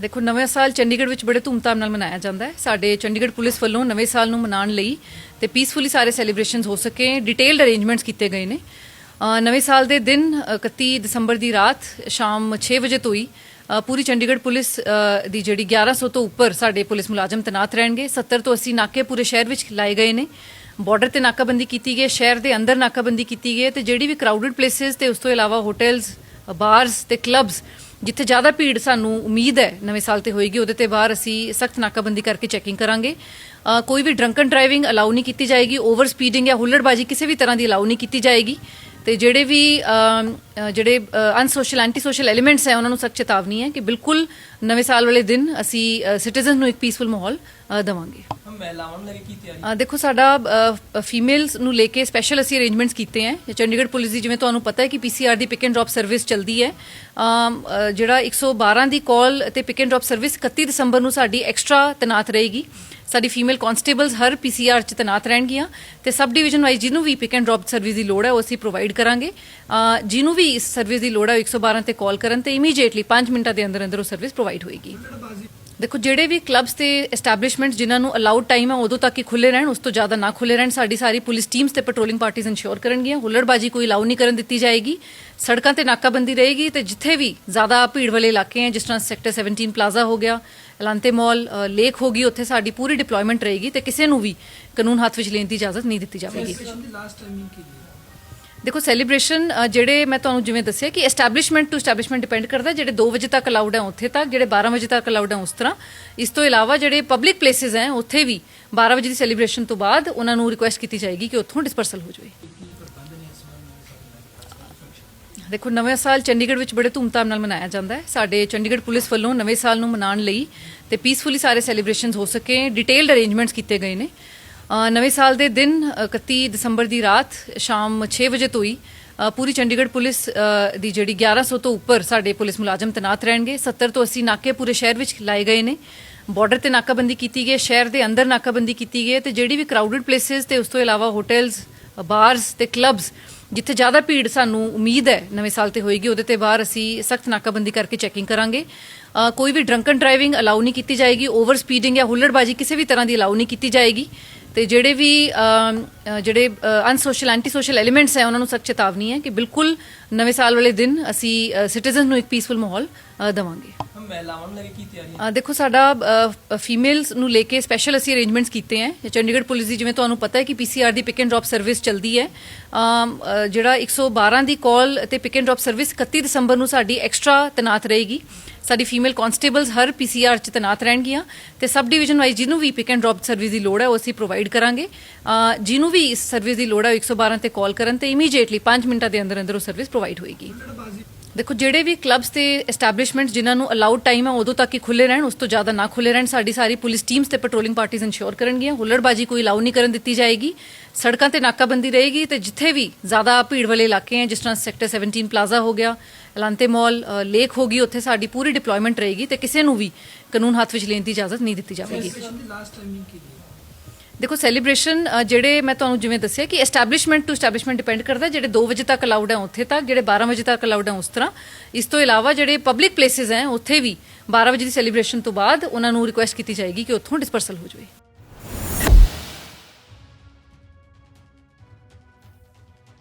ਦੇਖੋ ਨਵੇਂ ਸਾਲ ਚੰਡੀਗੜ੍ਹ ਵਿੱਚ ਬੜੇ ਧੂਮਧਾਮ ਨਾਲ ਮਨਾਇਆ ਜਾਂਦਾ ਹੈ। ਸਾਡੇ ਚੰਡੀਗੜ੍ਹ ਪੁਲਿਸ ਵੱਲੋਂ ਨਵੇਂ ਸਾਲ ਨੂੰ ਮਨਾਉਣ ਲਈ ਤੇ ਪੀਸਫੁਲੀ ਸਾਰੇ ਸੈਲੀਬ੍ਰੇਸ਼ਨਸ ਹੋ ਸਕੇ ਡਿਟੇਲਡ ਅਰੇਂਜਮੈਂਟਸ ਕੀਤੇ ਗਏ ਨੇ। ਨਵੇਂ ਸਾਲ ਦੇ ਦਿਨ ਅ, 31 ਦਸੰਬਰ ਦੀ ਰਾਤ ਸ਼ਾਮ 6 ਵਜੇ ਤੋਂ ਹੀ ਪੂਰੀ ਚੰਡੀਗੜ੍ਹ ਪੁਲਿਸ ਦੀ ਜਿਹੜੀ 1100 ਤੋਂ ਉੱਪਰ ਸਾਡੇ ਪੁਲਿਸ ਮੁਲਾਜ਼ਮ ਤੈਨਾਤ ਰਹਿਣਗੇ। 70 ਤੋਂ 80 ਨਾਕੇ ਪੂਰੇ ਸ਼ਹਿਰ ਵਿੱਚ ਲਾਏ ਗਏ ਨੇ। ਬਾਰਡਰ ਤੇ ਨਾਕਾਬੰਦੀ ਕੀਤੀ ਗਈ ਹੈ, ਸ਼ਹਿਰ ਦੇ ਅੰਦਰ ਨਾਕਾਬੰਦੀ ਕੀਤੀ ਗਈ ਹੈ ਤੇ ਜਿਹੜੀ ਵੀ ਕਰਾਊਡਡ ਪਲੇਸਿਸ ਤੇ ਉਸ ਤੋਂ ਇਲਾਵਾ ਹੋਟਲਸ ਬਾਰਸ ਤੇ ਕਲੱਬਸ ਜਿੱਥੇ ਜ਼ਿਆਦਾ ਭੀੜ ਸਾਨੂੰ ਉਮੀਦ ਹੈ ਨਵੇਂ ਸਾਲ ਤੇ ਹੋਏਗੀ, ਉਹਦੇ ਤੇ ਬਾਹਰ ਅਸੀਂ ਸਖਤ ਨਾਕਾਬੰਦੀ ਕਰਕੇ ਚੈਕਿੰਗ ਕਰਾਂਗੇ। ਕੋਈ ਵੀ ਡਰੰਕਨ ਡਰਾਈਵਿੰਗ ਅਲਾਉ ਨਹੀਂ ਕੀਤੀ ਜਾਏਗੀ ਓਵਰ ਸਪੀਡਿੰਗ ਜਾਂ ਹੁੱਲੜਬਾਜੀ ਕਿਸੇ ਵੀ ਤਰ੍ਹਾਂ ਦੀ ਅਲਾਉ ਨਹੀਂ ਕੀਤੀ ਜਾਏਗੀ। ਤੇ ਜਿਹੜੇ ਵੀ ਜਿਹੜੇ ਅਨਸੋਸ਼ਲ ਐਂਟੀ ਸੋਸ਼ਲ ਐਲੀਮੈਂਟਸ ਹੈ ਉਹਨਾਂ ਨੂੰ ਸਖਤ ਚੇਤਾਵਨੀ ਹੈ ਕਿ ਬਿਲਕੁਲ ਨਵੇਂ ਸਾਲ ਵਾਲੇ ਦਿਨ ਅਸੀਂ ਸਿਟੀਜ਼ਨਸ ਨੂੰ ਇੱਕ ਪੀਸਫੁਲ ਮਾਹੌਲ ਦੇਵਾਂਗੇ। ਹਮ ਮਹਿਲਾਵਾਂ ਨੂੰ ਲੈ ਕੇ ਕੀ ਤਿਆਰੀ? ਅ, ਦੇਖੋ ਸਾਡਾ ਫੀਮੇਲਸ ਨੂੰ ਲੈ ਕੇ ਸਪੈਸ਼ਲ ਅਸੀਂ ਅਰੇਂਜਮੈਂਟਸ ਕੀਤੇ ਹੈ। ਚੰਡੀਗੜ੍ਹ ਪੁਲਿਸ ਦੀ ਜਿਵੇਂ ਤੁਹਾਨੂੰ ਪਤਾ ਹੈ ਕਿ ਪੀਸੀਆਰ ਦੀ ਪਿਕ ਐਂਡ ਡ੍ਰੌਪ ਸਰਵਿਸ ਚੱਲਦੀ ਹੈ। ਜਿਹੜਾ 112 ਦੀ ਕਾਲ ਤੇ ਪਿਕ ਐਂਡ ਡ੍ਰੌਪ ਸਰਵਿਸ 31 ਦਸੰਬਰ ਨੂੰ ਸਾਡੀ ਐਕਸਟਰਾ ਤੈਨਾਤ ਰਹੇਗੀ। ਸਾਡੀ ਫੀਮੇਲ ਕਨਸਟੇਬਲਸ ਹਰ ਪੀਸੀਆਰ ਚ ਤੈਨਾਤ ਰਹਿਣਗੀਆਂ ਤੇ ਸਬ ਡਿਵੀਜ਼ਨ ਵਾਈਜ਼ ਜਿਹਨੂੰ ਵੀ ਪਿਕ ਐਂਡ ਡ੍ਰੌਪ ਸਰਵਿਸ ਦੀ ਲੋੜ ਹੈ, ਉਹ ਅਸੀਂ ਪ੍ਰੋਵਾਈਡ ਕਰਾਂਗੇ। ਜਿਹਨੂੰ ਵੀ ਇਸ ਸਰਵਿਸ ਦੀ ਲੋੜ ਹੈ, ਉਹ 112 ਤੇ ਕਾਲ ਕਰਨ ਤੇ ਇਮੀਡੀਏਟਲੀ 5 ਮਿੰਟਾਂ ਦੇ ਅੰਦਰ ਅੰਦਰ ਉਹ ਸਰਵਿਸ ਪ੍ਰੋਵਾਈਡ ਹੋਏਗੀ। ਦੇਖੋ, ਜਿਹੜੇ ਵੀ ਕਲੱਬਸ ਤੇ ਐਸਟੈਬਲਿਸ਼ਮੈਂਟਸ ਜਿਨ੍ਹਾਂ ਨੂੰ ਅਲਾਉਡ ਟਾਈਮ ਹੈ ਉਦੋਂ ਤੱਕ ਹੀ ਖੁੱਲੇ ਰਹਿਣ, ਉਸ ਤੋਂ ਜ਼ਿਆਦਾ ਨਾ ਖੁੱਲੇ ਰਹਿਣ। ਸਾਡੀ ਸਾਰੀ ਪੁਲਿਸ ਟੀਮਸ ਤੇ ਪੈਟਰੋਲਿੰਗ ਪਾਰਟੀਆਂ ਇੰਸ਼ੋਰ ਕਰਨਗੀਆਂ। ਹੁੱਲੜਬਾਜੀ ਕੋਈ ਅਲਾਉ ਨਹੀਂ ਕਰਨ ਦਿੱਤੀ ਜਾਏਗੀ। ਸੜਕਾਂ ਤੇ ਨਾਕਾਬੰਦੀ ਰਹੇਗੀ ਤੇ ਜਿੱਥੇ ਵੀ ਜ਼ਿਆਦਾ ਭੀੜ ਵਾਲੇ ਇਲਾਕੇ ਹੈ ਜਿਸ ਤਰ੍ਹਾਂ ਸੈਕਟਰ 17 ਪਲਾਜ਼ਾ ਹੋ ਗਿਆ ਐਲਾਂਟੇ ਮਾਲ ਲੇਕ ਹੋ ਗਈ, ਉੱਥੇ ਸਾਡੀ ਪੂਰੀ ਡਿਪਲੋਇਮੈਂਟ ਰਹੇਗੀ ਤੇ ਕਿਸੇ ਨੂੰ ਵੀ ਕਾਨੂੰਨ ਹੱਥ ਵਿੱਚ ਲੈਣ ਦੀ ਇਜਾਜ਼ਤ ਨਹੀਂ ਦਿੱਤੀ ਜਾਵੇਗੀ। ਦੇਖੋ ਸੈਲੀਬ੍ਰੇਸ਼ਨ ਜਿਹੜੇ ਮੈਂ ਤੁਹਾਨੂੰ ਜਿਵੇਂ ਦੱਸਿਆ ਕਿ ਐਸਟੈਬਲਿਸ਼ਮੈਂਟ ਟੂ ਐਸਟੈਬਲਿਸ਼ਮੈਂਟ ਡਿਪੈਂਡ ਕਰਦਾ, ਜਿਹੜੇ 2 ਵਜੇ ਤੱਕ ਅਲਾਉਡ ਹੈ ਉੱਥੇ ਤੱਕ, ਜਿਹੜੇ 12 ਵਜੇ ਤੱਕ ਅਲਾਉਡ ਹੈ ਉਸ ਤਰ੍ਹਾਂ। ਇਸ ਤੋਂ ਇਲਾਵਾ ਜਿਹੜੇ ਪਬਲਿਕ ਪਲੇਸਿਸ ਹੈ, ਉੱਥੇ ਵੀ 12 ਵਜੇ ਦੀ ਸੈਲੀਬ੍ਰੇਸ਼ਨ ਤੋਂ ਬਾਅਦ ਉਹਨਾਂ ਨੂੰ ਰਿਕੁਐਸਟ ਕੀਤੀ ਜਾਏਗੀ ਕਿ ਉੱਥੋਂ ਡਿਸਪਰਸਲ ਹੋ ਜਾਵੇ। ਦੇਖੋ, ਨਵੇਂ ਸਾਲ ਚੰਡੀਗੜ੍ਹ ਵਿੱਚ ਬੜੇ ਧੂਮਧਾਮ ਨਾਲ ਮਨਾਇਆ ਜਾਂਦਾ ਹੈ। ਸਾਡੇ ਚੰਡੀਗੜ੍ਹ ਪੁਲਿਸ ਵੱਲੋਂ ਨਵੇਂ ਸਾਲ ਨੂੰ ਮਨਾਉਣ ਲਈ ਤੇ ਪੀਸਫੁਲੀ ਸਾਰੇ ਸੈਲੀਬ੍ਰੇਸ਼ਨਸ ਹੋ ਸਕੇ ਡਿਟੇਲਡ ਅਰੇਂਜਮੈਂਟਸ ਕੀਤੇ ਗਏ ਨੇ। ਨਵੇਂ ਸਾਲ ਦੇ ਦਿਨ ਅ, 31 ਦਸੰਬਰ ਦੀ ਰਾਤ ਸ਼ਾਮ 6 ਵਜੇ ਤੋਂ ਹੀ ਪੂਰੀ ਚੰਡੀਗੜ੍ਹ ਪੁਲਿਸ ਦੀ ਜਿਹੜੀ 1100 ਤੋਂ ਉੱਪਰ ਸਾਡੇ ਪੁਲਿਸ ਮੁਲਾਜ਼ਮ ਤੈਨਾਤ ਰਹਿਣਗੇ। 70 ਤੋਂ 80 ਨਾਕੇ ਪੂਰੇ ਸ਼ਹਿਰ ਵਿੱਚ ਲਾਏ ਗਏ ਨੇ। ਬਾਰਡਰ ਤੇ ਨਾਕਾਬੰਦੀ ਕੀਤੀ ਗਈ ਹੈ, ਸ਼ਹਿਰ ਦੇ ਅੰਦਰ ਨਾਕਾਬੰਦੀ ਕੀਤੀ ਗਈ ਹੈ ਤੇ ਜਿਹੜੀ ਵੀ ਕਰਾਊਡਡ ਪਲੇਸਿਸ ਤੇ ਉਸ ਤੋਂ ਇਲਾਵਾ ਹੋਟਲਸ ਬਾਰਸ ਤੇ ਕਲੱਬਸ ਜਿੱਥੇ ਜ਼ਿਆਦਾ ਭੀੜ ਸਾਨੂੰ ਉਮੀਦ ਹੈ ਨਵੇਂ ਸਾਲ ਤੇ ਹੋਏਗੀ ਉਹਦੇ ਤੇ ਬਾਹਰ ਅਸੀਂ ਸਖਤ ਨਾਕਾਬੰਦੀ ਕਰਕੇ ਚੈਕਿੰਗ ਕਰਾਂਗੇ। ਕੋਈ ਵੀ ਡਰੰਕਨ ਡਰਾਈਵਿੰਗ ਅਲਾਉ ਨਹੀਂ ਕੀਤੀ ਜਾਏਗੀ ਓਵਰ ਸਪੀਡਿੰਗ ਜਾਂ ਹੁੱਲੜਬਾਜੀ ਕਿਸੇ ਵੀ ਤਰ੍ਹਾਂ ਦੀ ਅਲਾਉ ਨਹੀਂ ਕੀਤੀ ਜਾਏਗੀ। ਤੇ ਜਿਹੜੇ ਵੀ ਜਿਹੜੇ ਅਨਸੋਸ਼ਲ ਐਂਟੀ ਸੋਸ਼ਲ ਐਲੀਮੈਂਟਸ ਹੈ ਉਹਨਾਂ ਨੂੰ ਸਖਤ ਚੇਤਾਵਨੀ ਹੈ ਕਿ ਬਿਲਕੁਲ ਨਵੇਂ ਸਾਲ ਵਾਲੇ ਦਿਨ ਅਸੀਂ ਸਿਟੀਜ਼ਨਸ ਨੂੰ ਇੱਕ ਪੀਸਫੁਲ ਮਾਹੌਲ ਦੇਵਾਂਗੇ। ਮਹਿਲਾਵਾਂ ਨੂੰ ਲੈ ਕੇ ਕੀ ਤਿਆਰੀ ਦੇਖੋ ਸਾਡਾ ਫੀਮੇਲਸ ਨੂੰ ਲੈ ਕੇ ਸਪੈਸ਼ਲ ਅਸੀਂ ਅਰੇਂਜਮੈਂਟਸ ਕੀਤੇ ਹੈ। ਚੰਡੀਗੜ੍ਹ ਪੁਲਿਸ ਦੀ ਜਿਵੇਂ ਤੁਹਾਨੂੰ ਪਤਾ ਹੈ ਕਿ ਪੀਸੀਆਰ ਦੀ ਪਿਕ ਐਂਡ ਡ੍ਰੌਪ ਸਰਵਿਸ ਚੱਲਦੀ ਹੈ। ਜਿਹੜਾ 112 ਦੀ ਕਾਲ ਤੇ ਪਿਕ ਐਂਡ ਡ੍ਰੌਪ ਸਰਵਿਸ 31 ਦਸੰਬਰ ਨੂੰ ਸਾਡੀ ਐਕਸਟਰਾ ਤੈਨਾਤ ਰਹੇਗੀ। ਸਾਡੀ ਫੀਮੇਲ ਕਨਸਟੇਬਲਸ ਹਰ ਪੀਸੀਆਰ ਚ ਤੈਨਾਤ ਰਹਿਣਗੀਆਂ ਤੇ ਸਬ ਡਿਵੀਜ਼ਨ ਵਾਈਜ਼ ਜਿਹਨੂੰ ਵੀ ਪਿਕ ਐਂਡ ਡ੍ਰੌਪ ਸਰਵਿਸ ਦੀ ਲੋੜ ਹੈ, ਉਹ ਅਸੀਂ ਪ੍ਰੋਵਾਈਡ ਕਰਾਂਗੇ। ਜਿਹਨੂੰ ਵੀ ਇਸ ਸਰਵਿਸ ਦੀ ਲੋੜ ਹੈ, ਉਹ 112 ਤੇ ਕਾਲ ਕਰਨ ਤੇ ਇਮੀਡੀਏਟਲੀ 5 ਮਿੰਟਾਂ ਦੇ ਅੰਦਰ ਅੰਦਰ ਉਹ ਸਰਵਿਸ ਪ੍ਰੋਵਾਈਡ ਹੋਏਗੀ। ਦੇਖੋ, ਜਿਹੜੇ ਵੀ ਕਲੱਬਸ ਤੇ ਐਸਟੈਬਲਿਸ਼ਮੈਂਟਸ ਜਿਨ੍ਹਾਂ ਨੂੰ ਅਲਾਉਡ ਟਾਈਮ ਹੈ ਉਦੋਂ ਤੱਕ ਹੀ ਖੁੱਲੇ ਰਹਿਣ, ਉਸ ਤੋਂ ਜ਼ਿਆਦਾ ਨਾ ਖੁੱਲੇ ਰਹਿਣ। ਸਾਡੀ ਸਾਰੀ ਪੁਲਿਸ ਟੀਮਸ ਤੇ ਪੈਟਰੋਲਿੰਗ ਪਾਰਟੀਆਂ ਇੰਸ਼ੋਰ ਕਰਨਗੀਆਂ। ਹੁੱਲੜਬਾਜੀ ਕੋਈ ਅਲਾਉ ਨਹੀਂ ਕਰਨ ਦਿੱਤੀ ਜਾਏਗੀ। ਸੜਕਾਂ ਤੇ ਨਾਕਾਬੰਦੀ ਰਹੇਗੀ ਤੇ ਜਿੱਥੇ ਵੀ ਜ਼ਿਆਦਾ ਭੀੜ ਵਾਲੇ ਇਲਾਕੇ ਹੈ ਜਿਸ ਤਰ੍ਹਾਂ ਸੈਕਟਰ 17 ਪਲਾਜ਼ਾ ਹੋ ਗਿਆ ਐਲਾਂਟੇ ਮਾਲ ਲੇਕ ਹੋ ਗਈ, ਉੱਥੇ ਸਾਡੀ ਪੂਰੀ ਡਿਪਲੋਇਮੈਂਟ ਰਹੇਗੀ ਤੇ ਕਿਸੇ ਨੂੰ ਵੀ ਕਾਨੂੰਨ ਹੱਥ ਵਿੱਚ ਲੈਣ ਦੀ ਇਜਾਜ਼ਤ ਨਹੀਂ ਦਿੱਤੀ ਜਾਵੇਗੀ। ਲਾਸਟ ਟਾਈਮਿੰਗ ਕੀ ਦੇਖੋ ਸੈਲੀਬ੍ਰੇਸ਼ਨ ਜਿਹੜੇ ਮੈਂ ਤੁਹਾਨੂੰ ਜਿਵੇਂ ਦੱਸਿਆ ਕਿ ਐਸਟੈਬਲਿਸ਼ਮੈਂਟ ਟੂ ਐਸਟੈਬਲਿਸ਼ਮੈਂਟ ਡਿਪੈਂਡ ਕਰਦਾ, ਜਿਹੜੇ 2 ਵਜੇ ਤੱਕ ਅਲਾਉਡ ਹੈ ਉੱਥੇ ਤੱਕ, ਜਿਹੜੇ 12 ਵਜੇ ਤੱਕ ਅਲਾਉਡ ਹੈ ਉਸ ਤਰ੍ਹਾਂ। ਇਸ ਤੋਂ ਇਲਾਵਾ ਜਿਹੜੇ ਪਬਲਿਕ ਪਲੇਸਿਸ ਹੈ, ਉੱਥੇ ਵੀ 12 ਵਜੇ ਦੀ ਸੈਲੀਬ੍ਰੇਸ਼ਨ ਤੋਂ ਬਾਅਦ ਉਹਨਾਂ ਨੂੰ ਰਿਕੁਐਸਟ ਕੀਤੀ ਜਾਏਗੀ ਕਿ ਉੱਥੋਂ ਡਿਸਪਰਸਲ ਹੋ ਜਾਵੇ।